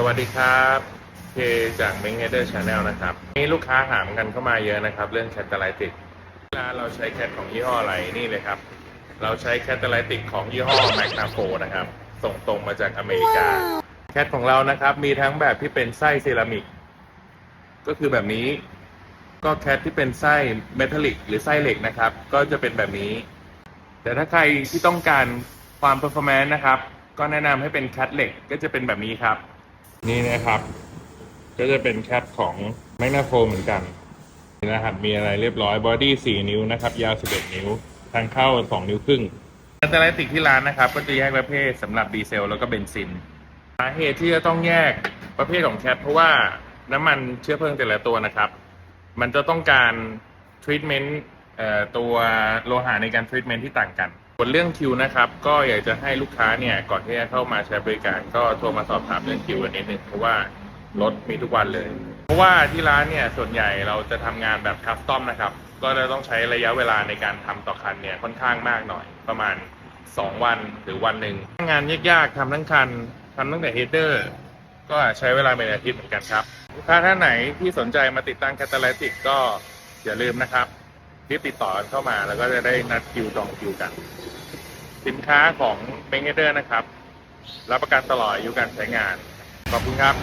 สวัสดีครับเคจาก m a ม n เ e อร์ชาแนลนะครับนี่ลูกค้าถามกันเข้ามาเยอะนะครับ เรื่องแคตตาไลติกเวลาเราใช้แคทของยี่ห้ออะไรนี่เลยครับ เราใช้แคตตาไลติกของยี่ห้อ m a g n a f o นะครับ ส่งตรงมาจากอเมริกา แคทของเรานะครับ มีทั้งแบบที่เป็นไส้เซรามิก ก็คือแบบนี้ ก็แคทที่เป็นไส้เมทัลลิกหรือไส้เหล็กนะครับ ก็จะเป็นแบบนี้ แต่ถ้าใครที่ต้องการความ performance นะครับ ก็แนะนำให้เป็นแคทเหล็กก็จะเป็นแบบนี้ครับ นี่นะครับ ก็จะเป็นแคทของแมกนาโฟเหมือนกันรหัสมีอะไรเรียบร้อยบอดี้4นิ้วนะครับ ยาว 11 นิ้ว ทางเข้า 2 นิ้วครึ่งแคตตาไลติกที่ร้านนะครับ ก็จะแยกประเภทสำหรับดีเซลแล้วก็เบนซินสาเหตุที่จะต้องแยกประเภทของแคทเพราะว่าน้ำมันเชื้อเพลิงแต่ละตัวนะครับ มันจะต้องการทรีทเมนต์ตัวโลหะในการทรีทเมนต์ที่ต่างกัน ส่วนเรื่องคิวนะครับ ก็อยากจะให้ลูกค้าเนี่ยก่อนที่จะเข้ามาใช้บริการ ก็โทรมาสอบถามเรื่องคิวกันนิดนึงเพราะว่ารถมีทุกวันเลย เพราะว่าที่ร้านเนี่ยส่วนใหญ่เราจะทำงานแบบคัสตอมนะครับ ก็จะต้องใช้ระยะเวลาในการทำต่อคันเนี่ยค่อนข้างมากหน่อยประมาณ 2 วันหรือวันหนึ่งงานยากๆทำทั้งคันทำตั้งแต่เฮดเดอร์ก็ใช้เวลาเป็นอาทิตย์เหมือนกันครับลูกค้าท่านไหนที่สนใจมาติดตั้งแคตตาไลติกก็อย่าลืมนะครับรีบติดต่อเข้ามาแล้วก็จะได้นัดคิวจองคิวกัน สินค้าของเบงเดอร์นะครับ รับประกันตลอดอายุการใช้งาน ขอบคุณครับ